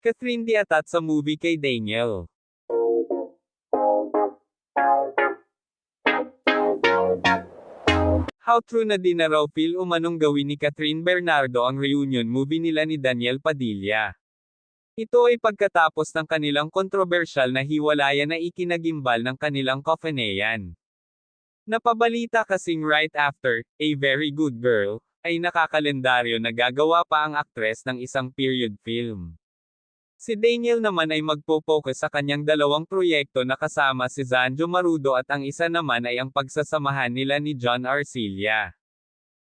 Catherine Diatat sa movie kay Daniel. How true na din na raw feel umanong gawin ni Catherine Bernardo ang reunion movie nila ni Daniel Padilla. Ito ay pagkatapos ng kanilang kontrobersyal na hiwalayan na ikinagimbal ng kanilang kofeneyan. Napabalita kasing right after, A Very Good Girl, ay nakakalendaryo na gagawa pa ang aktres ng isang period film. Si Daniel naman ay magpo-focus sa kanyang dalawang proyekto na kasama si Zanjo Marudo at ang isa naman ay ang pagsasamahan nila ni John Arcilla.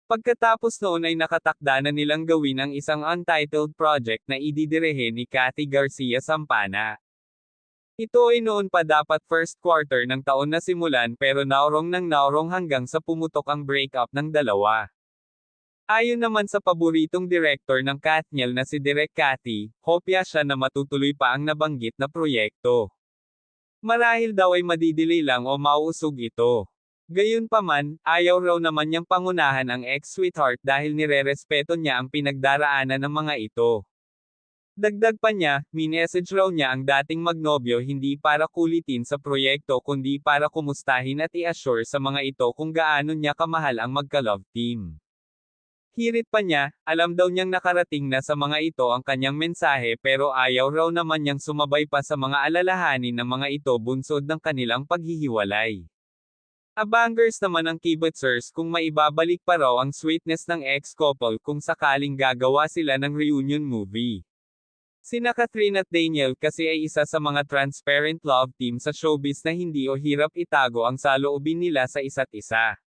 Pagkatapos noon ay nakatakda na nilang gawin ang isang untitled project na ididirehe ni Cathy Garcia Sampana. Ito ay noon pa dapat first quarter ng taon na simulan pero naurong ng naurong hanggang sa pumutok ang breakup ng dalawa. Ayon naman sa paboritong director ng Katniel na si Direk Cathy, hopya siya na matutuloy pa ang nabanggit na proyekto. Marahil daw ay madidili lang o mauusog ito. Gayunpaman, ayaw raw naman niyang pangunahan ang ex-sweetheart dahil nirerespeto niya ang pinagdaraanan ng mga ito. Dagdag pa niya, minessage raw niya ang dating magnobyo hindi para kulitin sa proyekto kundi para kumustahin at i-assure sa mga ito kung gaano niya kamahal ang magka-love team. Hirit pa niya, alam daw niyang nakarating na sa mga ito ang kanyang mensahe pero ayaw raw naman niyang sumabay pa sa mga alalahanin ng mga ito bunsod ng kanilang paghihiwalay. Abangers naman ang kibitzers kung maibabalik pa raw ang sweetness ng ex-couple kung sakaling gagawa sila ng reunion movie. Sina Catherine at Daniel kasi ay isa sa mga transparent love team sa showbiz na hindi o hirap itago ang saloobin nila sa isa't isa.